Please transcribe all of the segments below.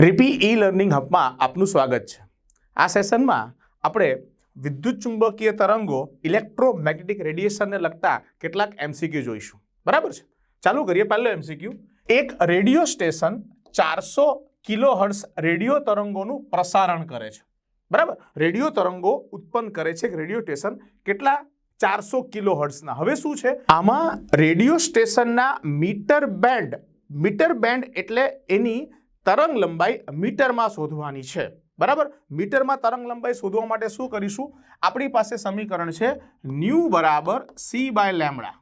રીપી e learning હબમાં આપનું સ્વાગત છે. આ સેશનમાં આપણે વિદ્યુત ચુંબકીય તરંગો ઇલેક્ટ્રોમેગ્નેટિક રેડિયેશનને લગતા કેટલાક એમસીક્યુ જોઈશું. બરાબર છે? ચાલુ કરીએ પહેલો એમસીક્યુ એક રેડિયો સ્ટેશન ચારસો કિલો હર્ષ રેડિયો તરંગોનું પ્રસારણ કરે છે. બરાબર? રેડિયો તરંગો ઉત્પન્ન કરે છે રેડિયો સ્ટેશન કેટલા? ચારસો કિલો હર્ષના હવે શું છે? આમાં રેડિયો સ્ટેશનના મીટર બેન્ડ મીટર બેન્ડ એટલે એની તરંગ લંબાઈ મીટરમાં શોધવાની છે. બરાબર? મીટરમાં તરંગ લંબાઈ શોધવા માટે શું કરીશું? આપણી પાસે સમીકરણ છે ન્યૂ બરાબર c by lambda.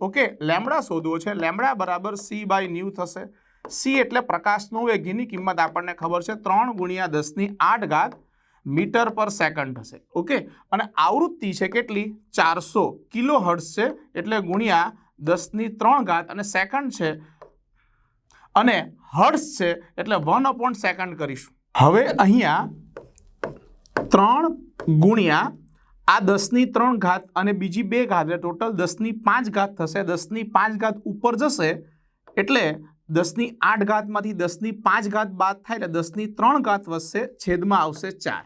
Okay? Lambda શોધવો છે. લેમડા બરાબર સી બાય ન્યૂ થશે. સી એટલે પ્રકાશનું વેગ. એની કિંમત આપણને ખબર છે ત્રણ ગુણ્યા દસની આઠ ઘાત મીટર પર સેકન્ડ થશે. ઓકે? અને આવૃત્તિ છે કેટલી? ચારસો કિલો હર્ષ છે. એટલે ગુણ્યા દસની ત્રણ ઘાત. અને સેકન્ડ છે અને હર્ષ છે એટલે વન અપોન સેકન્ડ કરીશું. હવે અહીંયા ત્રણ ગુણ્યા આ દસની ત્રણ ઘાત અને બીજી બે ઘાત, એટલે ટોટલ દસની પાંચ ઘાત થશે. દસની પાંચ ઘાત ઉપર જશે એટલે દસની આઠ ઘાતમાંથી દસની પાંચ ઘાત બાદ થાય એટલે દસની ત્રણ ઘાત વધશે, છેદમાં આવશે ચાર.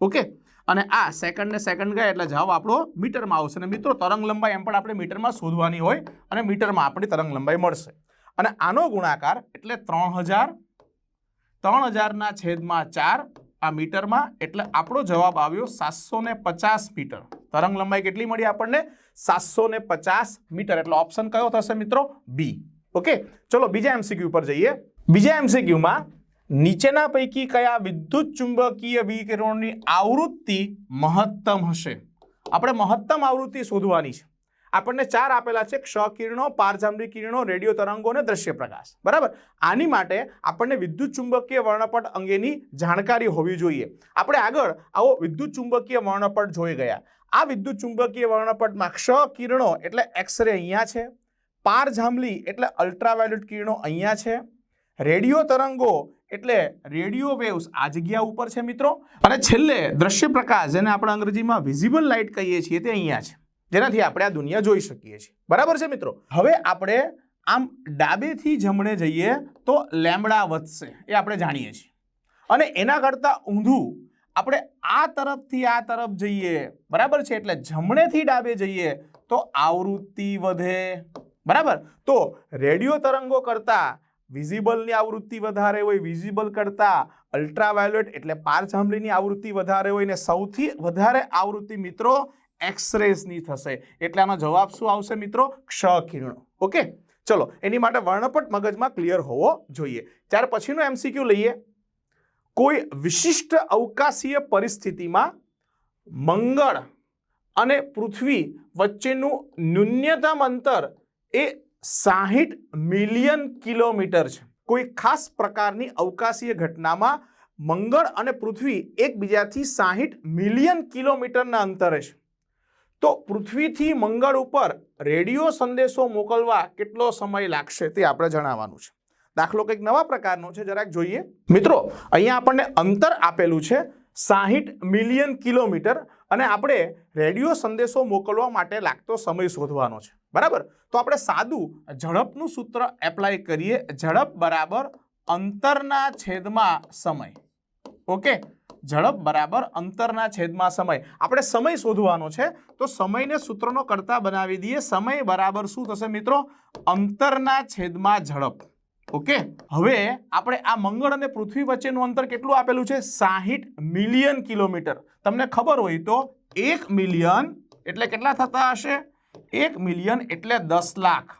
ઓકે? અને આ સેકન્ડ ને સેકન્ડ ગયા એટલે જવાબ આપણો મીટરમાં આવશે. અને મિત્રો, તરંગ લંબાઈ એમ પણ આપણે મીટરમાં શોધવાની હોય અને મીટરમાં આપણી તરંગ લંબાઈ મળશે. અને આનો ગુણાકાર એટલે ત્રણ હજાર, ત્રણ હજારના છેદમાં ચાર આ મીટરમાં. એટલે આપણો જવાબ આવ્યો સાતસો પચાસ મીટર. તરંગ લંબાઈ કેટલી મળી આપણને? સાતસો પચાસ મીટર. એટલે ઓપ્શન કયો થશે મિત્રો? બી ઓકે ચલો બીજા એમસીક્યુ પર જઈએ. બીજા એમસીક્યુમાં નીચેના પૈકી કયા વિદ્યુત ચુંબકીય વિકિરણોની આવૃત્તિ મહત્તમ હશે? આપણે મહત્તમ આવૃત્તિ શોધવાની છે. આપણને ચાર આપેલા છે ક્ષ કિરણો પારજાંબી કિરણો, રેડિયો તરંગો અને દ્રશ્ય પ્રકાશ. બરાબર? આની માટે આપણને વિદ્યુત ચુંબકીય વર્ણપટ અંગેની જાણકારી હોવી જોઈએ. આપણે આગળ આવો વિદ્યુત ચુંબકીય વર્ણપટ જોઈ ગયા. આ વિદ્યુત ચુંબકીય વર્ણપટમાં ક્ષ કિરણો એટલે એક્સરે અહીંયા છે. પારજાંબલી એટલે અલ્ટ્રાવાયોલેટ કિરણો અહીંયા છે. રેડિયો તરંગો એટલે રેડિયો વેવ્સ આ જગ્યા ઉપર છે મિત્રો. અને છેલ્લે દ્રશ્ય પ્રકાશ, જેને આપણે અંગ્રેજીમાં વિઝિબલ લાઇટ કહીએ છીએ, તે અહીંયા છે. જેનાથી આપણે આ દુનિયા જોઈ શકીએ છીએ. બરાબર છે મિત્રો? હવે આપણે આમ ડાબેથી જમણે જઈએ તો લેમડા વધશે એ આપણે જાણીએ છીએ. અને એના કરતાં ઊંધું આપણે આ તરફથી આ તરફ જઈએ, બરાબર છે? એટલે જમણેથી ડાબે જઈએ તો આવૃત્તિ વધે. બરાબર? તો રેડિયો તરંગો કરતાં વિઝિબલની આવૃત્તિ વધારે હોય, વિઝિબલ કરતાં અલ્ટ્રાવાયોલેટ એટલે પારજાંબલીની આવૃત્તિ વધારે હોય ને સૌથી વધારે આવૃત્તિ મિત્રો એક્સરેસની થશે. એટલે આનો જવાબ શું આવશે મિત્રો? ક્ષ કિરણો. ઓકે? ચલો, એની માટે વર્ણપટ મગજમાં ક્લિયર હોવો જોઈએ. ત્યાર પછીનું એમસીક્યુ લઈએ. કોઈ વિશિષ્ટ અવકાશીય પરિસ્થિતિમાં મંગળ અને પૃથ્વી વચ્ચેનું ન્યૂનતમ અંતર એ સાહીઠ મિલિયન કિલોમીટર છે. કોઈ ખાસ પ્રકારની અવકાશીય ઘટનામાં મંગળ અને પૃથ્વી એકબીજાથી સાહીઠ મિલિયન કિલોમીટરના અંતરે છે. તો પૃથ્વીથી મંગળ ઉપર રેડિયો સંદેશો મોકલવા કેટલો સમય લાગશે તે આપણે જણાવવાનું છે. દાખલો કંઈક નવા પ્રકારનો છે, જરાક જોઈએ. મિત્રો, અહીંયા આપણને અંતર આપેલું છે સાહીઠ મિલિયન કિલોમીટર અને આપણે રેડિયો સંદેશો મોકલવા માટે લાગતો સમય શોધવાનો છે. બરાબર? તો આપણે સાદું ઝડપનું સૂત્ર એપ્લાય કરીએ. ઝડપ બરાબર અંતરના છેદમાં સમય. ઓકે? ઝડપ બરાબર અંતરના છેદમાં સમય. આપણે સમય શોધવાનો છે, તો સમયને સૂત્રનો કરતા બનાવી દઈએ. સમય બરાબર શું થશે મિત્રો? અંતરના છેદમાં ઝડપ. ઓકે? હવે આપણે આ મંગળ અને પૃથ્વી વચ્ચેનું અંતર કેટલું આપેલું છે? સાહીઠ મિલિયન કિલોમીટર. તમને ખબર હોય તો એક મિલિયન એટલે કેટલા થતા હશે? એક મિલિયન એટલે દસ લાખ.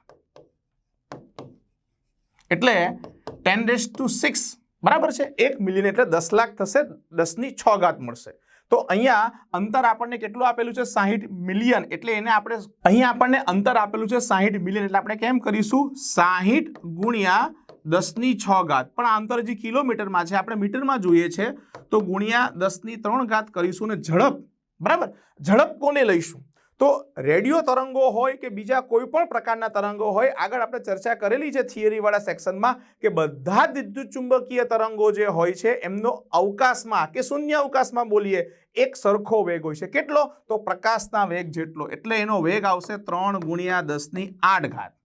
એટલે ટેન ડેસ ટુ સિક્સ. બરાબર છે? એક મિલિયન એટલે દસ લાખ થશે, દસની છ ઘાત મળશે. તો અહીંયા અંતર આપણને કેટલું આપેલું છે? સાહીઠ મિલિયન. એટલે એને આપણે અહીંયા આપણને અંતર આપેલું છે સાહીઠ મિલિયન. એટલે આપણે કેમ કરીશું? સાહીઠ ગુણ્યા દસની છ ઘાત. પણ અંતર જે કિલોમીટરમાં છે. આપણે મીટરમાં જોઈએ છે. તો ગુણ્યા દસની ત્રણ ઘાત કરીશું ને ઝડપ. બરાબર? ઝડપ કોને લઈશું? તો રેડિયો તરંગો હોય કે બીજા કોઈ પણ પ્રકારના તરંગો હોય, આગળ આપણે ચર્ચા કરેલી છે થિયરીવાળા સેક્શનમાં કે બધા જ વિદ્યુત ચુંબકીય તરંગો જે હોય છે, એમનો અવકાશમાં કે શૂન્ય અવકાશમાં બોલીએ, એક સરખો વેગ હોય છે. કેટલો? તો પ્રકાશના વેગ જેટલો. એટલે એનો વેગ આવશે ત્રણ ગુણ્યા દસની આઠ ઘાત.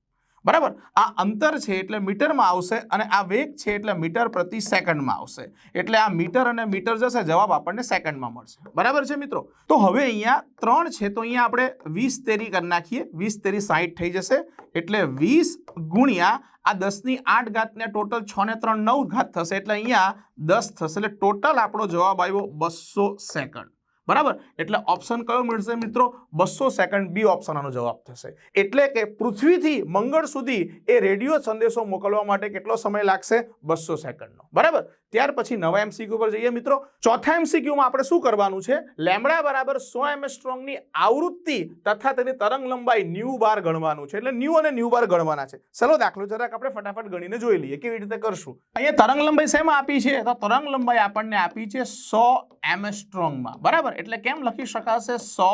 બરાબર? આ અંતર છે એટલે મીટરમાં આવશે અને આ વેગ છે એટલે મીટર પ્રતિ સેકન્ડમાં આવશે. એટલે આ મીટર અને મીટર જશે, જવાબ આપણને સેકન્ડમાં મળશે. બરાબર છે મિત્રો? તો હવે અહીંયા ત્રણ છે, તો અહીંયા આપણે વીસ તેરી કરી નાખીએ. વીસ તેરી સાઈઠ થઈ જશે. એટલે વીસ ગુણ્યા આ દસની આઠ ઘાતને ટોટલ છ ને ત્રણ, નવ ઘાત થશે. એટલે અહીંયા દસ થશે. એટલે ટોટલ આપણો જવાબ આવ્યો બસો સેકન્ડ. બરાબર? એટલે ઓપ્શન કયો મળશે મિત્રો? બસો સેકન્ડ બી ઓપ્શન આનો જવાબ થશે. એટલે કે પૃથ્વીથી મંગળ સુધી એ રેડિયો સંદેશો મોકલવા માટે કેટલો સમય લાગશે? બસો સેકન્ડનો બરાબર? ત્યાર પછી નવા એમસીક્યુ પર જઈએ મિત્રો. ચોથા એમસીક્યુમાં આપણે શું કરવાનું છે? લેમડા બરાબર સો એમ સ્ટ્રોંગની આવૃત્તિ તથા તેની તરંગ લંબાઈ ન્યૂ બાર ગણવાનું છે. એટલે ન્યુ અને ન્યૂ બાર ગણવાના છે. ચલો દાખલો જરાક આપણે ફટાફટ ગણીને જોઈ લઈએ. કેવી રીતે કરશું? અહીંયા તરંગ લંબાઈ શેમાં આપી છે? તો તરંગ લંબાઈ આપણને આપી છે સો એમ સ્ટ્રોંગમાં બરાબર? એટલે કેમ લખી શકાશે? સો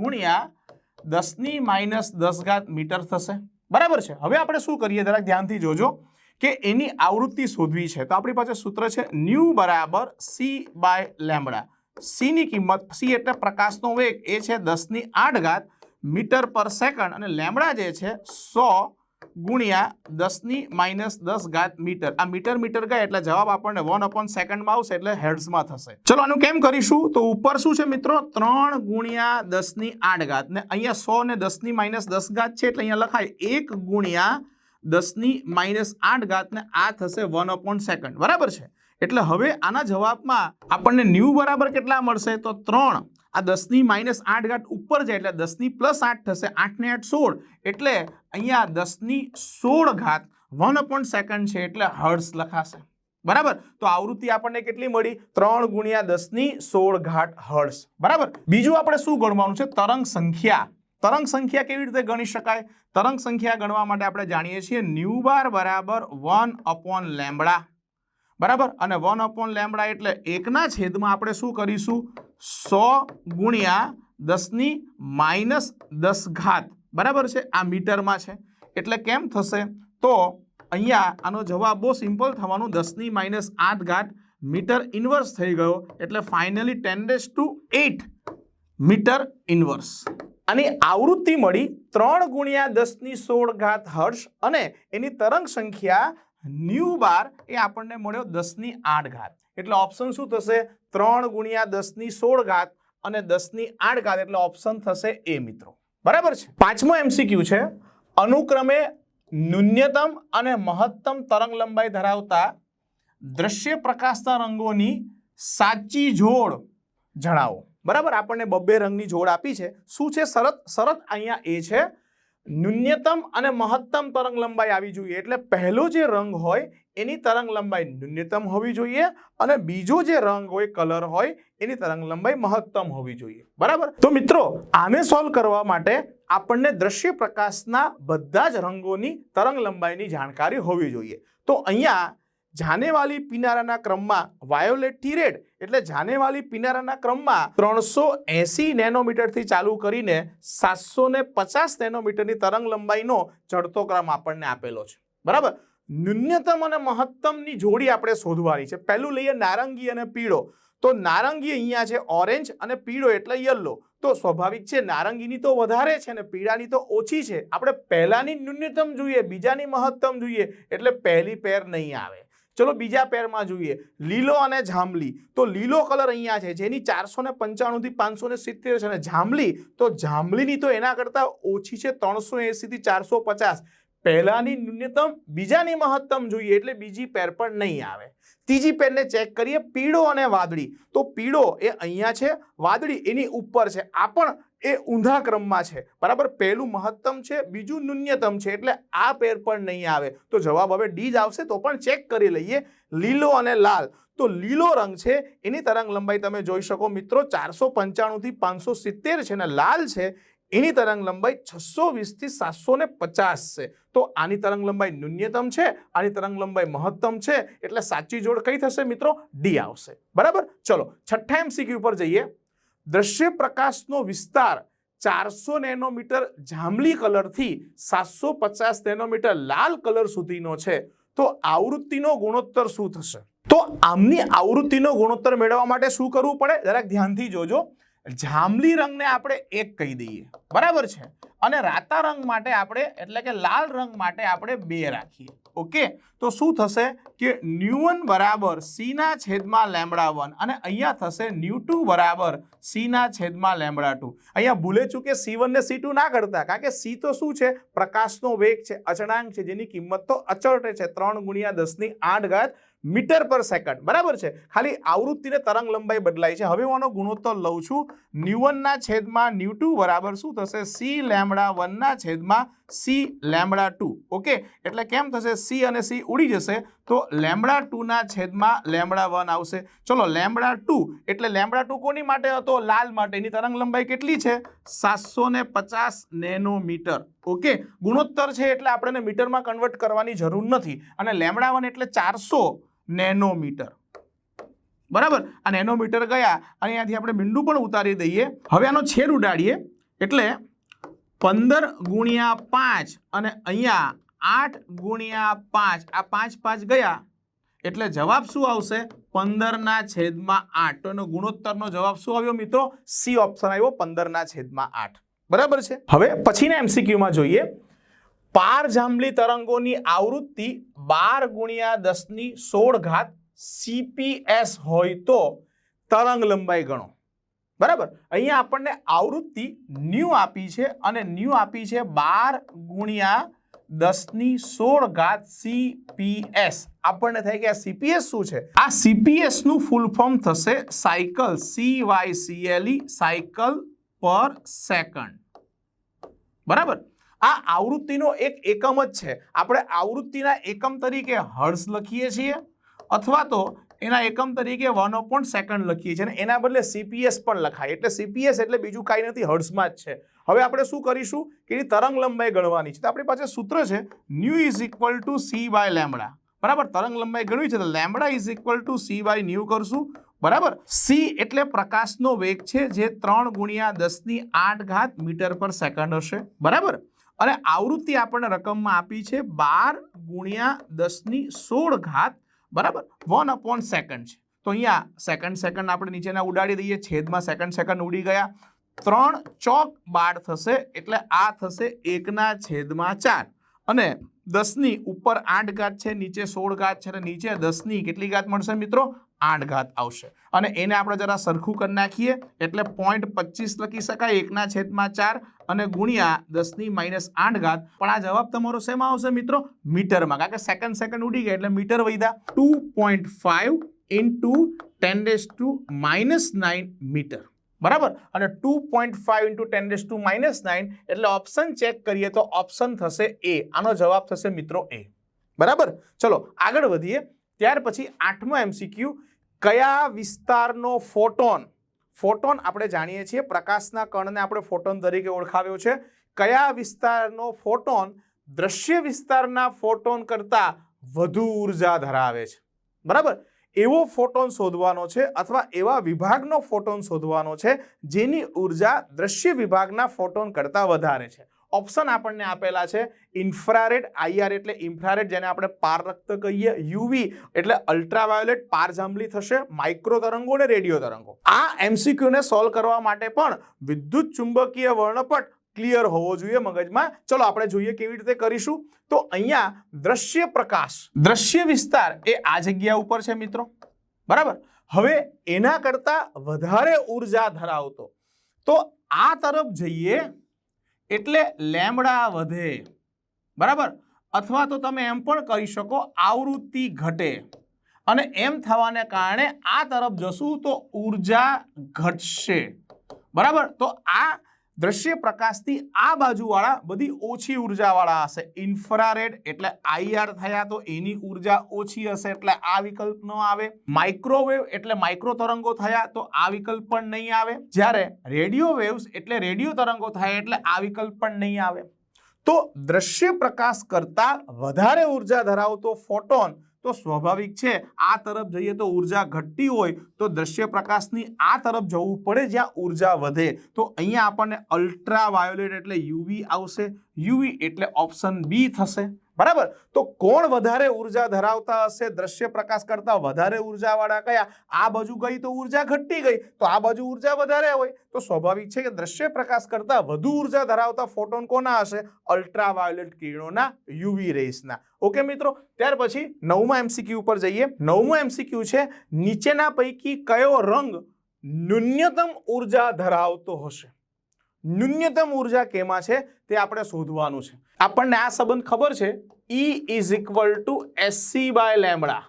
ગુણ્યા દસની માઇનસ દસ ઘાત મીટર થશે. બરાબર છે? હવે આપણે શું કરીએ? જરાક ધ્યાનથી જોજો કે એની આવૃત્તિ શોધવી છે. તો આપણી પાસે સૂત્ર છે ન્યૂ બરાબર સી બાય લેમડા સીની કિંમત, સી એટલે પ્રકાશનો વેગ, એ છે દસની આઠ ઘાત મીટર પર સેકન્ડ અને લેમડા જે છે સો ગુણ્યા દસની માઇનસ દસ ઘાત મીટર. આ મીટર મીટર ગયા એટલે જવાબ આપણને વન અપોન સેકન્ડમાં આવશે એટલે હેડ્સમાં થશે. ચલો આનું કેમ કરીશું? તો ઉપર શું છે મિત્રો? ત્રણ ગુણ્યા દસની આઠ ઘાત. ને અહીંયા સો ને દસની માઇનસ દસ ઘાત છે એટલે અહીંયા લખાય એક ગુણ્યા દસની માઇનસ આઠ ઘાત ને આ થશે વન અપોન સેકન્ડ બરાબર છે? એટલે હવે આના જવાબમાં આપણને ન્યૂ બરાબર કેટલા મળશે? તો ત્રણ. આ દસની માઇનસ આઠ ઘાટ ઉપર જાય એટલે દસની પ્લસ આઠ થશે આઠ ને આઠ સોળ. એટલે અહીંયા દસની સોળ ઘાત વન અપોન સેકન્ડ છે એટલે હર્ષ લખાશે. બરાબર? તો આવૃત્તિ આપણને કેટલી મળી? ત્રણ ગુણ્યા દસની સોળ ઘાટ હર્ષ બરાબર? બીજું આપણે શું ગણવાનું છે? તરંગ સંખ્યા. તરંગ સંખ્યા કેવી રીતે ગણી શકાય? તરંગ સંખ્યા ગણવા માટે આપણે જાણીએ છીએ ન્યુ બાર બરાબર વન અપોન લેમડા બરાબર? અને વન અપોન લેમડા એટલે એકના છેદમાં આપણે શું કરીશું? સો ગુણ્યા દસની માઇનસ દસ ઘાત. બરાબર છે? આ મીટરમાં છે. એટલે કેમ થશે? તો અહીંયા આનો જવાબ બહુ સિમ્પલ થવાનું, દસની માઇનસ આઠ ઘાત મીટર ઇન્વર્સ થઈ ગયો. એટલે finally ten days to eight metre inverse. આની આવૃત્તિ મળી ત્રણ ગુણ્યા દસની સોળ ઘાત હર્ષ અને એની તરંગ સંખ્યા ન્યુ બાર એ આપણને મળ્યો દસની આઠ ઘાત. એટલે ઓપ્શન શું થશે? ત્રણ ગુણ્યા દસની સોળ ઘાત અને દસની આઠ ઘાત, એટલે ઓપ્શન થશે એ મિત્રો. બરાબર છે? પાંચમો એમસીક્યુ છે. અનુક્રમે ન્યૂનતમ અને મહત્તમ તરંગ લંબાઈ ધરાવતા દ્રશ્ય પ્રકાશના રંગોની સાચી જોડ જણાવો. બરાબર? આપણને બબ્બે રંગની જોડ આપી છે. શું છે? શરત શરત અહીંયા એ છે ન્યૂનતમ અને મહત્તમ તરંગ લંબાઈ આવી જોઈએ. એટલે પહેલો જે રંગ હોય, એની તરંગ લંબાઈ ન્યૂનતમ હોવી જોઈએ અને બીજો જે રંગ હોય, કલર હોય, એની તરંગ લંબાઈ મહત્તમ હોવી જોઈએ. બરાબર? તો મિત્રો, આને સોલ્વ કરવા માટે આપણને દ્રશ્ય પ્રકાશના બધા જ રંગોની તરંગ લંબાઈની જાણકારી હોવી જોઈએ. તો અહીંયા જાનેવાલી પીનારાના ક્રમમાં વાયોલેટથી રેડ એટલે જાનેવાલી પીનારાના ક્રમમાં ત્રણસો એસી નેનોમીટરથી ચાલુ કરીને સાતસો ને પચાસ નેનોમીટરની તરંગ લંબાઈનો ચડતો ક્રમ આપણને આપેલો છે. બરાબર? ન્યૂનતમ અને મહત્તમની જોડી આપણે શોધવાની છે. પહેલું લઈએ નારંગી અને પીળો. તો નારંગી અહીંયા છે ઓરેન્જ અને પીળો એટલે યલો. તો સ્વાભાવિક છે નારંગીની તો વધારે છે ને પીળાની તો ઓછી છે. આપણે પહેલાની ન્યૂનતમ જોઈએ, બીજાની મહત્તમ જોઈએ એટલે પહેલી પેર નહીં આવે. ચલો બીજા પેરમાં જોઈએ. લીલો અને જાંબલી. તો લીલો કલર અહીંયા છે. જેની ચારસો ને પંચાણુંથી પાંચસો ને સિત્તેર છે. અને જાંબલી, તો જાંબલીની તો એના કરતાં ઓછી છે ત્રણસો એંસીથી ચારસો પચાસ. પહેલાની ન્યૂનતમ, બીજાની મહત્તમ જોઈએ. એટલે બીજી પેર પણ નહીં આવે. ત્રીજી પેરને ચેક કરીએ. પીળો અને વાદળી. તો પીળો એ અહીંયા છે. વાદળી એની ઉપર છે. આ પણ એ ઊંધા ક્રમમાં છે. બરાબર? પહેલું મહત્તમ છે, બીજું ન્યૂનતમ છે, એટલે આ પેર પણ નહીં આવે. તો જવાબ હવે ડી જ આવશે, તો પણ ચેક કરી લઈએ. લીલો અને લાલ. તો લીલો રંગ છે, એની તરંગ લંબાઈ તમે જોઈ શકો મિત્રો, ચારસો પંચાણુંથી પાંચસો સિત્તેર છે અને લાલ છે, એની તરંગ લંબાઈ છસો વીસથી સાતસો ને પચાસ છે. તો આની તરંગ લંબાઈ ન્યૂનતમ છે, આની તરંગ લંબાઈ મહત્તમ છે, એટલે સાચી જોડ કઈ થશે મિત્રો? ડી આવશે. બરાબર? ચલો, છઠ્ઠા એમસીક્યુ પર જઈએ. દ્રશ્ય પ્રકાશનો વિસ્તાર ચારસો નેનોમીટર જાંબલી કલરથી સાતસો પચાસ નેનોમીટર લાલ કલર સુધીનો છે. તો આવૃત્તિનો ગુણોત્તર શું થશે? તો આમની આવૃત્તિનો ગુણોત્તર મેળવવા માટે શું કરવું પડે? જરાક ધ્યાનથી જોજો. જાંબલી રંગને આપણે એક કહી દઈએ. બરાબર છે? અને રાતા રંગ માટે આપણે, એટલે કે લાલ રંગ માટે આપણે બે રાખીએ. ઓકે? તો શું થશે કે ન્યુ વન બરાબર સીના છેદમાં લેમડા વન અને અહીંયા થશે ન્યુ ટુ બરાબર સીના છેદમાં લેમડા ટુ. અહીંયા ભૂલે ચૂકે સી વન ને સી ટુ ના કરતા, કારણ કે સી તો શું છે? પ્રકાશનો વેગ છે, અચળાંક છે, જેની કિંમત તો અચળ છે, ત્રણ ગુણ્યા દસની આઠ ઘાત મીટર પર સેકન્ડ. બરાબર છે? ખાલી આવૃત્તિને તરંગ લંબાઈ બદલાય છે. હવે હું આનો ગુણોત્તર લઉં છું. ન્યુવનના છેદમાં ન્યુ ટુ બરાબર શું થશે? સી લેમડા વનના છેદમાં સી લેમડા ટુ. ઓકે? એટલે કેમ થશે? સી અને સી ઉડી જશે તો લેમડા ટુના છેદમાં લેમડા વન આવશે. ચલો લેમડા ટુ. એટલે લેમડા ટુ કોની માટે હતો? લાલ માટેની તરંગ લંબાઈ કેટલી છે? સાતસો ને પચાસ નેનોમીટર. ઓકે? ગુણોત્તર છે એટલે આપણે મીટરમાં કન્વર્ટ કરવાની જરૂર નથી. અને લેમડા વન એટલે ચારસો નેનોમીટર. બરાબર? આ નેનોમીટર ગયા, અને અહીંયાથી આપણે મીંડું પણ ઉતારી દઈએ. હવે આનો છેદ ઉડાડીએ. એટલે પંદર ગુણ્યા પાંચ અને અહીંયા આઠ ગુણ્યા પાંચ, આ પાંચ પાંચ ગયા. એટલે જવાબ શું આવશે? પંદરના છેદમાં આઠ. તો એનો ગુણોત્તરનો જવાબ શું આવ્યો મિત્રો? સી ઓપ્શન આવ્યો પંદરના છેદમાં આઠ. બરાબર છે? હવે પછીના એમસીક્યુમાં જોઈએ. પાર જાંબલી તરંગોની આવૃત્તિ બાર ગુણ્યા દસની સોળ ઘાત સીપીએસ હોય તો તરંગ લંબાઈ ગણો. બરાબર? અહીંયા આપણને આવૃત્તિ ન્યૂ આપી છે અને ન્યૂ આપી છે બાર ગુણ્યા દસની સોળ ઘાત સીપીએસ આપણને થાય કે આ સીપીએસ શું છે? આ સીપીએસનું ફૂલ ફોર્મ થશે cycle C Y CLE cycle per second બરાબર? આ આવૃત્તિનો એક એકમ જ છે. આપણે આવૃત્તિના એકમ તરીકે હર્ષ લખીએ છીએ અથવા તો એના એકમ તરીકે વન ઓપોન સેકન્ડ લખીએ છીએ અને એના બદલે સીપીએસ પણ લખાય. એટલે સીપીએસ એટલે બીજું કાંઈ નથી, હર્ષમાં જ છે. હવે આપણે શું કરીશું? કે એની તરંગ લંબાઈ ગણવાની છે. તો આપણી પાસે સૂત્ર છે, nu is equal to c by lambda બરાબર? તરંગ લંબાઈ ગણવી છે, તો lambda is equal to c by nu કરશું. બરાબર? સી એટલે પ્રકાશનો વેગ છે, જે ત્રણ ગુણ્યા દસની આઠ ઘાત મીટર પર સેકન્ડ હશે. બરાબર? અને આવૃત્તિ આપણને રકમમાં આપી છે બાર ગુણ્યા દસની સોળ ઘાત, બરાબર? વન અપોન સેકન્ડ છે. તો અહીંયા સેકન્ડ સેકન્ડ આપણે નીચેના ઉડાડી દઈએ, છેદમાં સેકન્ડ સેકન્ડ ઉડી ગયા. ત્રણ ચોક બાર થશે, એટલે આ થશે એકના છેદમાં ચાર. અને દસની ઉપર આઠ ઘાત છે, નીચે સોળ ઘાત છે અને નીચે દસની કેટલી ઘાત મળશે મિત્રો? આઠ ઘાત આવશે. અને એને આપણે જરા સરખું કરી નાખીએ, એટલે પોઈન્ટ પચીસ લખી શકાય, એકના છેદમાં ચાર અને ગુણ્યા દસની માઇનસ આઠ ઘાત. પણ આ જવાબ તમારો શેમાં આવશે મિત્રો? મીટરમાં. કારણ કે સેકન્ડ સેકન્ડ ઉડી ગયા એટલે metre વૈધા two point five into ten days to minus nine metre. બરાબર? અને two point five into ten days to minus nine એટલે ઓપ્શન ચેક કરીએ તો ઓપ્શન થશે એ આનો જવાબ થશે મિત્રો એ બરાબર? ચલો, આગળ વધીએ. ત્યાર પછી આઠમો એમસીક્યુ કયા વિસ્તારનો ફોટોન ફોટોન આપણે જાણીએ છીએ, પ્રકાશના કણને આપણે ફોટોન તરીકે ઓળખાવ્યો છે. કયા વિસ્તારનો ફોટોન દ્રશ્ય વિસ્તારના ફોટોન કરતાં વધુ ઊર્જા ધરાવે છે? બરાબર? એવો ફોટોન શોધવાનો છે અથવા એવા વિભાગનો ફોટોન શોધવાનો છે જેની ઊર્જા દ્રશ્ય વિભાગના ફોટોન કરતાં વધારે છે. ઓપ્શન આપણને આપેલા છે ઇન્ફ્રારેડ આઈઆર એટલે ઇન્ફ્રારેડ જેને આપણે પારરક્ત કહીએ યુવી એટલે અલ્ટ્રાવાયોલેટ પારજાંબલી થશે માઇક્રો તરંગો અને રેડિયો તરંગો. આ એમસીક્યુને સોલ્વ કરવા માટે પણ વિદ્યુત ચુંબકીય વર્ણપટ ક્લિયર હોવો જોઈએ મગજમાં. ચલો આપણે જોઈએ કેવી રીતે કરીશું. તો અહીંયા દ્રશ્ય પ્રકાશ, દ્રશ્ય વિસ્તાર એ આ જગ્યા ઉપર છે મિત્રો. બરાબર? હવે એના કરતા વધારે ઊર્જા ધરાવતો. તો આ તરફ જઈએ એટલે લેમડા વધે. બરાબર? અથવા તો તમે એમ પણ કહી શકો આવૃત્તિ ઘટે. અને એમ થવાને કારણે આ તરફ જશું તો ઊર્જા ઘટશે. બરાબર? તો આ દ્રશ્ય પ્રકાશથી આ બાજુવાળા બધી ઓછી ઉર્જાવાળા હશે. ઇન્ફ્રારેડ એટલે આઈઆર થયા તો એની ઊર્જા ઓછી હશે એટલે આ વિકલ્પ ન આવે. માઇક્રોવેવ એટલે માઇક્રો તરંગો થયા તો આ વિકલ્પ પણ નહીં આવે. જ્યારે રેડિયો વેવ્સ એટલે રેડિયો તરંગો થયા એટલે આ વિકલ્પ પણ નહીં આવે. તો દ્રશ્ય પ્રકાશ કરતાં વધારે ઊર્જા ધરાવતો ફોટોન તો સ્વાભાવિક છે, આ તરફ જઈએ તો ઊર્જા ઘટતી હોય તો દ્રશ્ય પ્રકાશની આ તરફ જવું પડે જ્યાં ઊર્જા વધે. તો અહીંયા આપણને અલ્ટ્રા વાયોલેટ એટલે યુવી આવશે. યુવી એટલે ઓપ્શન બી થશે. બરાબર? તો કોણ વધારે ઊર્જા ધરાવતા હશે? દ્રશ્ય પ્રકાશ કરતા વધારે ઉર્જાવાળા કયા? આ બાજુ ગઈ તો ઊર્જા ઘટી ગઈ. તો આ બાજુ ઊર્જા વધારે હોય. તો સ્વાભાવિક છે કે દ્રશ્ય પ્રકાશ કરતા વધુ ઊર્જા ધરાવતા ફોટોન કોના હશે? અલ્ટ્રાવાયોલેટ કિરણોના યુવી રેસના. ઓકે મિત્રો? ત્યાર પછી નવમા એમસીક્યુ ઉપર જઈએ. નવમું એમસીક્યુ છે, નીચેના પૈકી કયો રંગ ન્યૂનતમ ઊર્જા ધરાવતો હશે? ન્યૂનતમ ઊર્જા કેમાં છે તે આપણે શોધવાનું છે. આપણને આ સંબંધ ખબર છે? E is equal to SC by lambda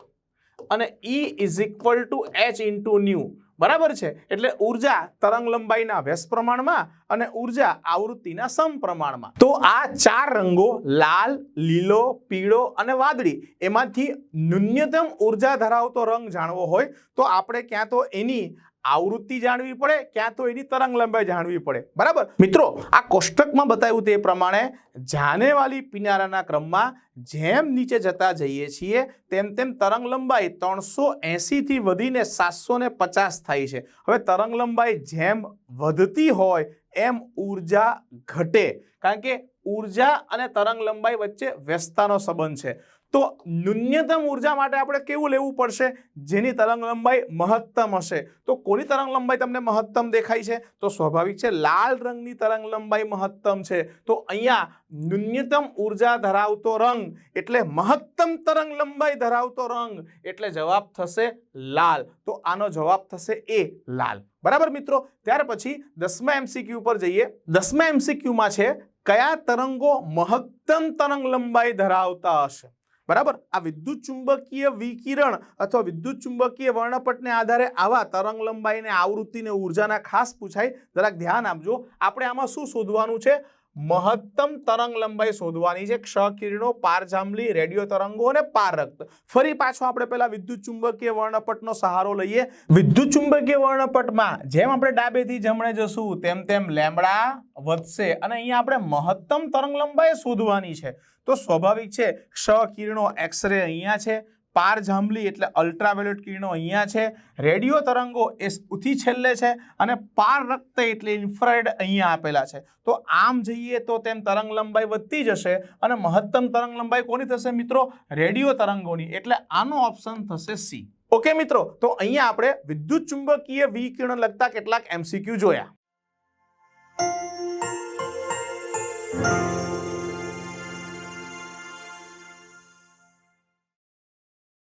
અને E is equal to H into nu બરાબર છે? એટલે ઊર્જા તરંગ લંબાઈના વ્યસ્ત પ્રમાણમાં અને ઊર્જા આવૃત્તિના સમ પ્રમાણમાં તો આ ચાર રંગો લાલ, લીલો, પીળો અને વાદળી, એમાંથી ન્યૂનતમ ઊર્જા ધરાવતો રંગ જાણવો હોય તો આપણે ક્યાં તો એની આવૃત્તિ જાણવી પડે, ક્યાં તો એની તરંગ લંબાઈ જાણવી પડે. બરાબર? મિત્રો, આ કોષ્ટકમાં બતાવ્યું તે પ્રમાણે જાનેવાલી પિનારાના ક્રમમાં જેમ નીચે જતા જઈએ છીએ, તેમ તેમ તરંગ લંબાઈ ત્રણસો એંસીથી વધીને સાતસો ને પચાસ થાય છે. હવે તરંગ લંબાઈ જેમ વધતી હોય, એમ ઊર્જા ઘટે. કારણ કે ઊર્જા અને તરંગ લંબાઈ વચ્ચે વ્યસ્તતાનો સંબંધ છે. તો ન્યૂનતમ ઊર્જા માટે આપણે કેવું લેવું પડશે? જેની તરંગ લંબાઈ મહત્તમ હશે. તો કોની તરંગ લંબાઈ તમને મહત્તમ દેખાય છે? તો સ્વાભાવિક છે, લાલ રંગની તરંગ લંબાઈ મહત્તમ છે. તો અહીંયા ન્યૂનતમ ઊર્જા ધરાવતો રંગ એટલે મહત્તમ તરંગ લંબાઈ ધરાવતો રંગ એટલે જવાબ થશે લાલ. તો આનો જવાબ થશે એ લાલ. બરાબર મિત્રો? ત્યાર પછી દસમા એમસીક્યુ પર જઈએ. દસમા એમસીક્યુમાં છે, કયા તરંગો મહત્તમ તરંગ લંબાઈ ધરાવતા હશે? બરાબર? આ વિદ્યુત ચુંબકીય વિકિરણ અથવા વિદ્યુત ચુંબકીય વર્ણપટને આધારે આવા તરંગ લંબાઈને આવૃત્તિને ઉર્જાના ખાસ પૂછાય. જરાક ધ્યાન આપજો. આપણે આમાં શું શોધવાનું છે? મહત્તમ તરંગ લંબાઈ શોધવાની છે. ક્ષ કિરણો પારજાંબલી રેડિયો તરંગો અને પારરક્ત ફરી પાછો આપણે પહેલા વિદ્યુત ચુંબકીય વર્ણપટનો સહારો લઈએ. વિદ્યુત ચુંબકીય વર્ણપટમાં જેમ આપણે ડાબેથી જમણે જશું, તેમ તેમ લેમડા વધશે. અને અહીંયા આપણે મહત્તમ તરંગ લંબાઈ શોધવાની છે. તો સ્વાભાવિક છે, ક્ષ કિરણો એક્સરે અહીંયા છે પાર જાંબલી એટલે અલ્ટ્રાવાયોલેટ કિરણો અહીંયા છે, રેડિયો તરંગો એ ઉથી છેલ્લે છે અને પાર રક્ત એટલે ઇન્ફ્રારેડ અહીંયા આપેલા છે. તો આમ જઈએ તો તેમ તરંગ લંબાઈ વધતી જશે અને મહત્તમ તરંગ લંબાઈ કોની થશે મિત્રો? રેડિયો તરંગોની. એટલે આનો ઓપ્શન થશે સી ઓકે મિત્રો, તો અહીંયા આપણે વિદ્યુત ચુંબકીય વિકિરણ લગતા કેટલાક એમસીક્યુ જોયા.